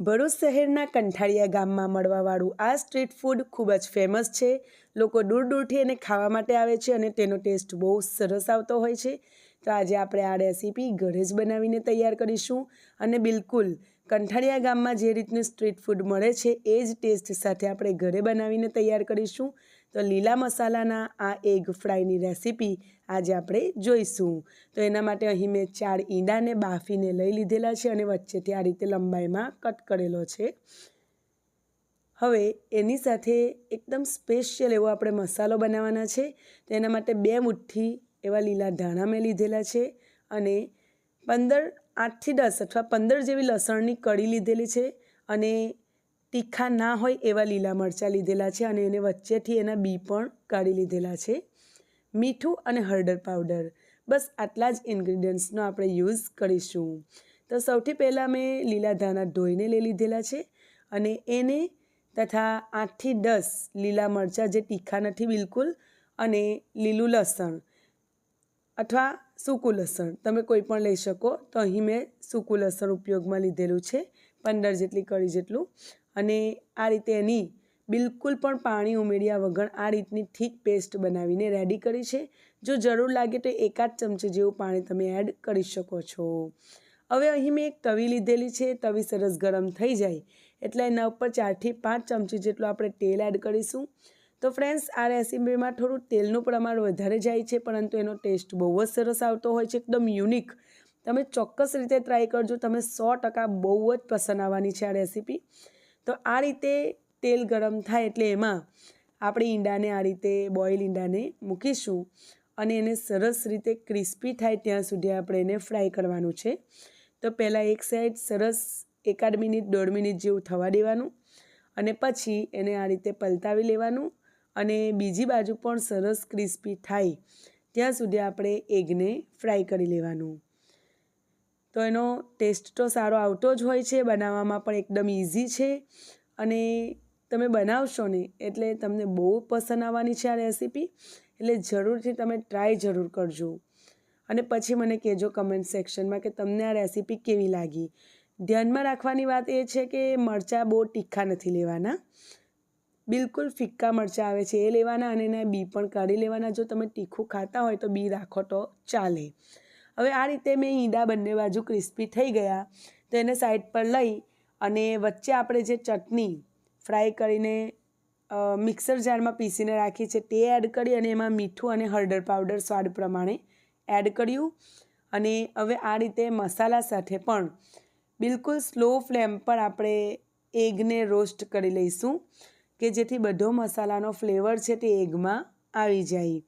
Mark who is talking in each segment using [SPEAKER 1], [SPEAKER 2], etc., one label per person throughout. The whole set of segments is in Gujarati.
[SPEAKER 1] ભરૂચ શહેરના કંઠાળિયા ગામમાં મળવાવાળું આ સ્ટ્રીટ ફૂડ ખૂબ જ ફેમસ છે. લોકો દૂર દૂરથી એને ખાવા માટે આવે છે અને તેનો ટેસ્ટ બહુ સરસ આવતો હોય છે. તો આજે આપણે આ રેસીપી ઘરે જ બનાવીને તૈયાર કરીશું અને બિલકુલ કંઠાળિયા ગામમાં જે રીતનું સ્ટ્રીટ ફૂડ મળે છે એ જ ટેસ્ટ સાથે આપણે ઘરે બનાવીને તૈયાર કરીશું. તો લીલા મસાલાના આ એગ ફ્રાયની રેસીપી આજે આપણે જોઈશું. તો એના માટે અહીં મેં ચાર ઈંડાને બાફીને લઈ લીધેલા છે અને વચ્ચેથી આ રીતે લંબાઈમાં કટ કરેલો છે. હવે એની સાથે એકદમ સ્પેશિયલ એવો આપણે મસાલો બનાવવાના છે. તો એના માટે બે મુઠ્ઠી એવા લીલા ધાણા મેં લીધેલા છે અને પંદર આઠથી દસ અથવા પંદર જેવી લસણની કળી લીધેલી છે અને તીખા ના હોય એવા લીલા મરચાં લીધેલા છે અને એને વચ્ચેથી એના બી પણ કાઢી લીધેલા છે. મીઠું અને હળદર પાવડર. બસ આટલા જ ઇન્ગ્રીડિયન્ટ્સનો આપણે યુઝ કરીશું. તો સૌથી પહેલાં મેં લીલા ધાણા ધોઈને લઈ લીધેલા છે અને એને તથા આઠથી દસ લીલા મરચાં જે તીખા નથી બિલકુલ અને લીલું લસણ અથવા સૂકું લસણ તમે કોઈ પણ લઈ શકો. તો અહીં મેં સૂકું લસણ ઉપયોગમાં લીધેલું છે. પંદર જેટલી કળી જેટલું. અને આ રીતે એની બિલકુલ પણ પાણી ઉમેર્યા વગર આ રીતની ઠીક પેસ્ટ બનાવીને રેડી કરી છે. જો જરૂર લાગે તો એકાદ ચમચી જેવું પાણી તમે એડ કરી શકો છો. હવે અહીં મેં એક તવી લીધેલી છે. તવી સરસ ગરમ થઈ જાય એટલે એના ઉપર ચારથી પાંચ ચમચી જેટલું આપણે તેલ એડ કરીશું. તો ફ્રેન્ડ્સ, આ રેસીપીમાં થોડું તેલનું પ્રમાણ વધારે જાય છે, પરંતુ એનો ટેસ્ટ બહુ જ સરસ આવતો હોય છે, એકદમ યુનિક. તમે ચોક્કસ રીતે ટ્રાય કરજો. તમે સો ટકા બહુ જ પસંદ આવવાની છે આ રેસીપી. તો આ રીતે તેલ ગરમ થાય એટલે એમાં આપણે ઈંડાને આ રીતે બોઇલ ઈંડાને મૂકીશું અને એને સરસ રીતે ક્રિસ્પી થાય ત્યાં સુધી આપણે એને ફ્રાય કરવાનું છે. તો પહેલાં એક સાઈડ સરસ એકાદ મિનિટ, દોઢ મિનિટ જેવું થવા દેવાનું અને પછી એને આ રીતે પલટાવી લેવાનું અને બીજી બાજુ પણ સરસ ક્રિસ્પી થાય ત્યાં સુધી આપણે એગને ફ્રાય કરી લેવાનું. તો એનો ટેસ્ટ તો સારો આવતો જ હોય છે, બનાવવામાં પણ એકદમ ઇઝી છે. અને તમે બનાવશો ને એટલે તમને બહુ પસંદ આવવાની છે આ રેસીપી, એટલે જરૂરથી તમે ટ્રાય જરૂર કરજો. અને પછી મને કહેજો કમેન્ટ સેક્શનમાં કે તમને આ રેસીપી કેવી લાગી. ધ્યાનમાં રાખવાની વાત એ છે કે મરચાં બહુ તીખા નથી લેવાના. બિલકુલ ફિક્કા મરચાં આવે છે એ લેવાના અને એના બી પણ કાઢી લેવાના. જો તમે તીખું ખાતા હોય તો બી રાખો તો ચાલે. હવે આ રીતે મેં ઈંડા બંને બાજુ ક્રિસ્પી થઈ ગયા. તો એને સાઈડ પર લઈ અને વચ્ચે આપણે જે ચટણી ફ્રાય કરીને મિક્સર જારમાં પીસીને રાખી છે તે એડ કરી અને એમાં મીઠું અને હળદર પાવડર સ્વાદ પ્રમાણે એડ કર્યું. અને હવે આ રીતે મસાલા સાથે પણ બિલકુલ સ્લો ફ્લેમ પર આપણે એગને રોસ્ટ કરી લઈશું કે જેથી બધો મસાલાનો ફ્લેવર છે તે એગમાં આવી જાય.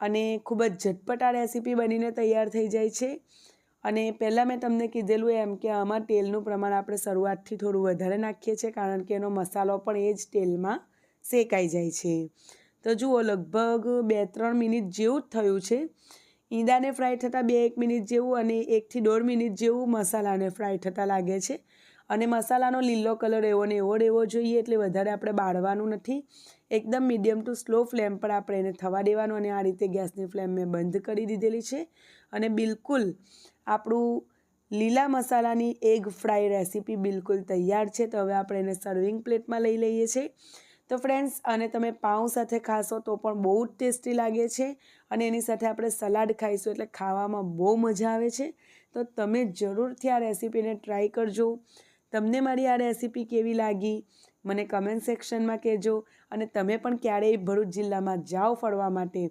[SPEAKER 1] અને ખૂબ જ ઝટપટ આ રેસીપી બનીને તૈયાર થઈ જાય છે. અને પહેલાં મેં તમને કીધેલું એમ કે આમાં તેલનું પ્રમાણ આપણે શરૂઆતથી થોડું વધારે નાખીએ છીએ, કારણ કે એનો મસાલો પણ એ જ તેલમાં શેકાઈ જાય છે. તો જુઓ, લગભગ બે ત્રણ મિનિટ જેવું જ થયું છે. ઈંડાને ફ્રાય થતાં બે એક મિનિટ જેવું અને એકથી દોઢ મિનિટ જેવું મસાલાને ફ્રાય થતાં લાગે છે. અને મસાલાનો લીલો કલર એવો ને એવો રહેવો જોઈએ એટલે વધારે આપણે બાળવાનું નથી. એકદમ મીડિયમ ટુ સ્લો ફ્લેમ પર આપણે એને થવા દેવાનું અને આ રીતે ગેસની ફ્લેમ મેં બંધ કરી દીધેલી છે. અને બિલકુલ આપણું લીલા મસાલાની એગ ફ્રાય રેસીપી બિલકુલ તૈયાર છે. તો હવે આપણે એને સર્વિંગ પ્લેટમાં લઈ લઈએ છીએ તો ફ્રેન્ડ્સ આને તમે પાઉં સાથે ખાશો તો પણ બહુ જ ટેસ્ટી લાગે છે અને એની સાથે આપણે સલાડ ખાઈશું એટલે ખાવામાં બહુ મજા આવે છે. તો તમે જરૂરથી આ રેસીપીને ટ્રાય કરજો. તમને મારી આ રેસીપી કેવી લાગી? મને કમેન્ટ સેક્શનમાં કહેજો. અને તમે પણ ક્યારેય ભરૂચ જિલ્લામાં જાઓ ફરવા માટે.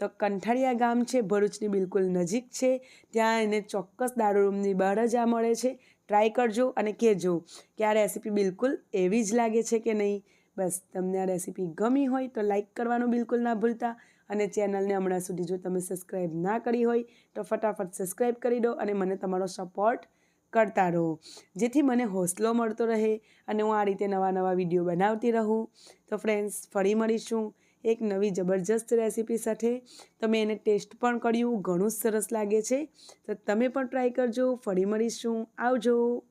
[SPEAKER 1] તો કંઠાળિયા ગામ છે, ભરૂચની બિલકુલ નજીક છે. ત્યાં એને ચોક્કસ દારૂ રૂમની બહાર જ આ મળે છે. ટ્રાય કરજો અને કહેજો કે આ રેસીપી બિલકુલ એવી જ લાગે છે કે નહીં? બસ, તમને આ રેસીપી ગમી હોય તો લાઇક કરવાનું બિલકુલ ના ભૂલતા. અને ચેનલને હમણાં સુધી જો તમે સબસ્ક્રાઈબ ના કરી હોય તો ફટાફટ સબસ્ક્રાઈબ કરી દો અને મને તમારો સપોર્ટ કરતા રહો. જેથી મને હોસલો મળતો રહે અને હું આ રીતે નવા નવા વીડિયો બનાવતી રહું. તો ફ્રેન્ડ્સ ફરી મળીશું એક નવી જબરજસ્ત રેસીપી સાથે. તમે એને ટેસ્ટ પણ કર્યું, ઘણું જ સરસ લાગે છે. તો તમે પણ ટ્રાય કરજો, ફરી મળીશું. આવજો.